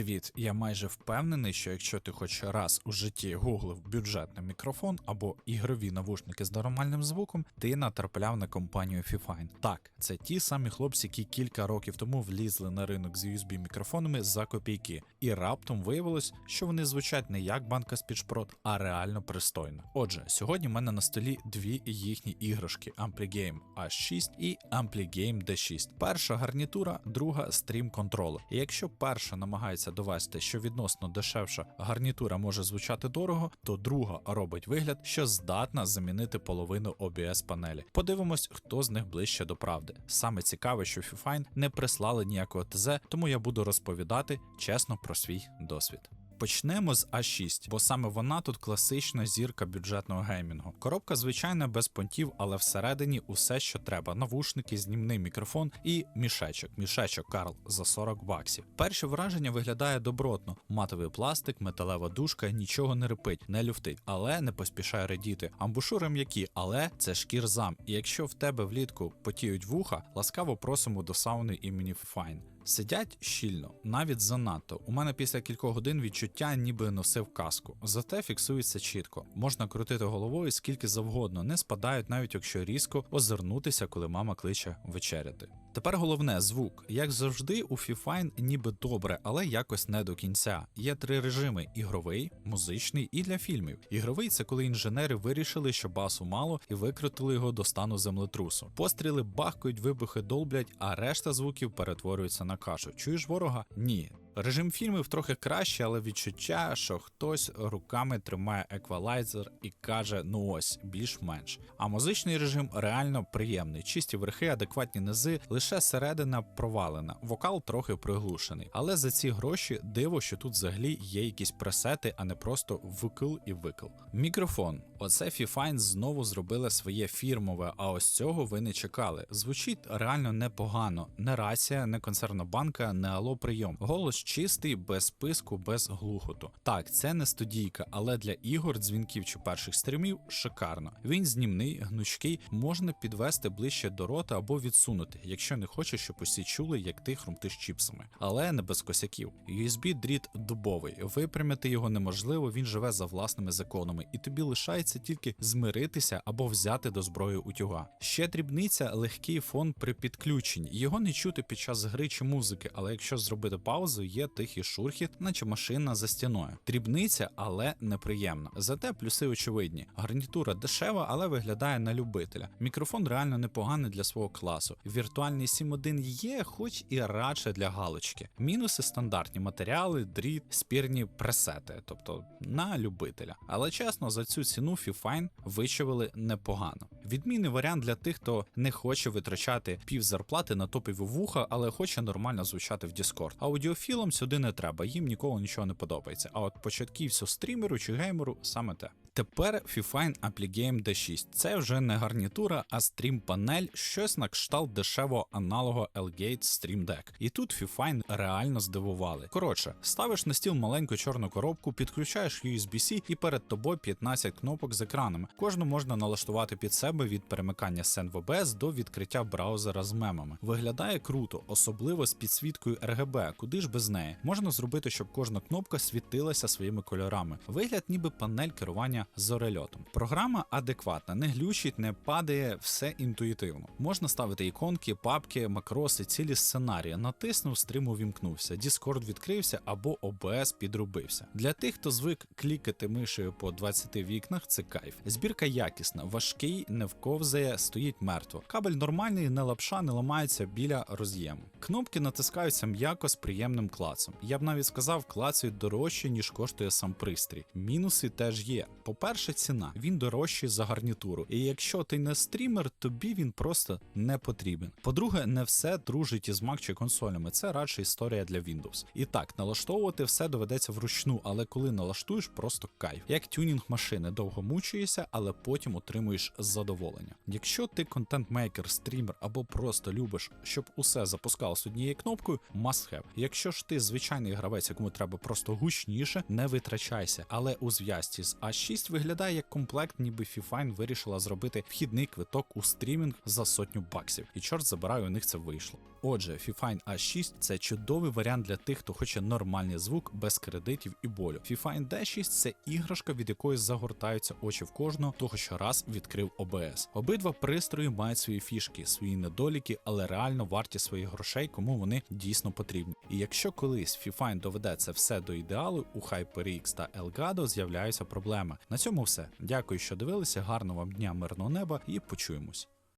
Привіт! Я майже впевнений, що якщо ти хоч раз у житті гуглив бюджетний мікрофон або ігрові навушники з нормальним звуком, ти натрапляв на компанію Fifine. Так, це ті самі хлопці, які кілька років тому влізли на ринок з USB мікрофонами за копійки, і раптом виявилось, що вони звучать не як банка з підшпрот, а реально пристойно. Отже, сьогодні в мене на столі дві їхні іграшки: Ampligame H6 і Ampligame D6. Перша гарнітура, друга стрім контролер. І якщо перша намагається довести, що відносно дешевша гарнітура може звучати дорого, то друга робить вигляд, що здатна замінити половину OBS панелі. Подивимось, хто з них ближче до правди. Саме цікаве, що Fifine не прислали ніякого ТЗ, тому я буду розповідати чесно про свій досвід. Почнемо з А6, бо саме вона тут класична зірка бюджетного геймінгу. Коробка звичайна без понтів, але всередині усе, що треба: навушники, знімний мікрофон і мішечок. Мішечок Карл за 40 баксів. Перше враження виглядає добротно: матовий пластик, металева дужка, нічого не рипить, не люфтить, але не поспішає радіти. Амбушури м'які, але це шкірзам. І якщо в тебе влітку потіють вуха, ласкаво просимо до сауни імені Fine. Сидять щільно, навіть занадто. У мене після кількох годин відчуття, ніби носив каску. Зате фіксується чітко. Можна крутити головою скільки завгодно, не спадають, навіть якщо різко озирнутися, коли мама кличе вечеряти. Тепер головне звук. Як завжди, у Fifine ніби добре, але якось не до кінця. Є три режими: ігровий, музичний і для фільмів. Ігровий це коли інженери вирішили, що басу мало, і викрутили його до стану землетрусу. Постріли бахкають, вибухи долблять, а решта звуків перетворюються на кашу. Чуєш ворога? Ні. Режим фільмів трохи краще, але відчуття, що хтось руками тримає еквалайзер і каже: ну ось, більш-менш. А музичний режим реально приємний. Чисті верхи, адекватні низи, лише середина провалена, вокал трохи приглушений. Але за ці гроші диво, що тут взагалі є якісь пресети, а не просто викл і викл. Мікрофон. Оце Fifine знову зробили своє фірмове, а ось цього ви не чекали. Звучить реально непогано. Не рація, не консервна банка, не алло прийом. Голос чистий, без списку, без глухоту. Так, це не студійка, але для ігор, дзвінків чи перших стрімів шикарно. Він знімний, гнучкий, можна підвести ближче до рота або відсунути, якщо не хочеш, щоб усі чули, як ти хрумтиш чіпсами. Але не без косяків. USB дріт дубовий. Випрямити його неможливо, він живе за власними законами, і тобі лишається тільки змиритися або взяти до зброї утюга. Ще дрібниця легкий фон при підключенні. Його не чути під час гри чи музики, але якщо зробити паузу, є тихий шурхіт, наче машина за стіною. Дрібниця, але неприємна. Зате плюси очевидні. Гарнітура дешева, але виглядає на любителя. Мікрофон реально непоганий для свого класу. Віртуальний 7.1 є, хоч і радше для галочки. Мінуси стандартні матеріали, дріт, спірні пресети, тобто на любителя. Але чесно, за цю ціну Fifine вичавили непогано. Відмінний варіант для тих, хто не хоче витрачати пів зарплати на топів вуха, але хоче нормально звучати в Discord. Аудіофілам сюди не треба, їм ніколи нічого не подобається. А от початківцю стрімеру чи геймеру саме те. Тепер Fifine Appligame D6. Це вже не гарнітура, а стрім панель, щось на кшталт дешевого аналогу Elgate Stream Deck. І тут Fifine реально здивували. Коротше, ставиш на стіл маленьку чорну коробку, підключаєш USB-C і перед тобою 15 кнопок з екранами. Кожну можна налаштувати під себе від перемикання сен в OBS до відкриття браузера з мемами. Виглядає круто, особливо з підсвіткою RGB, куди ж без неї. Можна зробити, щоб кожна кнопка світилася своїми кольорами. Вигляд, ніби панель керування зорельотом. Програма адекватна, не глючить, не падає, все інтуїтивно. Можна ставити іконки, папки, макроси, цілі сценарії. Натиснув, стрім увімкнувся, Discord відкрився або OBS підробився. Для тих, хто звик клікати мишею по 20 вікнах, це кайф. Збірка якісна, важкий, не вковзає, стоїть мертво. Кабель нормальний, не лапша, не ламається біля роз'єму. Кнопки натискаються м'яко з приємним клацом. Я б навіть сказав, клацають дорожче, ніж коштує сам пристрій. Мінуси теж є. По-перше, ціна. Він дорожчий за гарнітуру. І якщо ти не стрімер, тобі він просто не потрібен. По-друге, не все дружить із Mac чи консолями. Це радше історія для Windows. І так, налаштовувати все доведеться вручну, але коли налаштуєш, просто кайф. Як тюнінг машини, довго мучуєшся, але потім отримуєш задоволення. Якщо ти контент-мейкер, стрімер або просто любиш, щоб усе запускалось однією кнопкою, must have. Якщо ж ти звичайний гравець, якому треба просто гучніше, не витрачайся. Але у зв'язці з А6 А6 виглядає як комплект, ніби Fifine вирішила зробити вхідний квиток у стрімінг за сотню баксів, і чорт забирай, у них це вийшло. Отже, Fifine A6 це чудовий варіант для тих, хто хоче нормальний звук без кредитів і болю. Fifine D6 це іграшка, від якої загортаються очі в кожного, хто хоч раз відкрив OBS. Обидва пристрої мають свої фішки, свої недоліки, але реально варті своїх грошей, кому вони дійсно потрібні. І якщо колись Fifine доведе це все до ідеалу, у HyperX та Elgato з'являються проблеми. На цьому все. Дякую, що дивилися. Гарного вам дня, мирного неба і почуємось.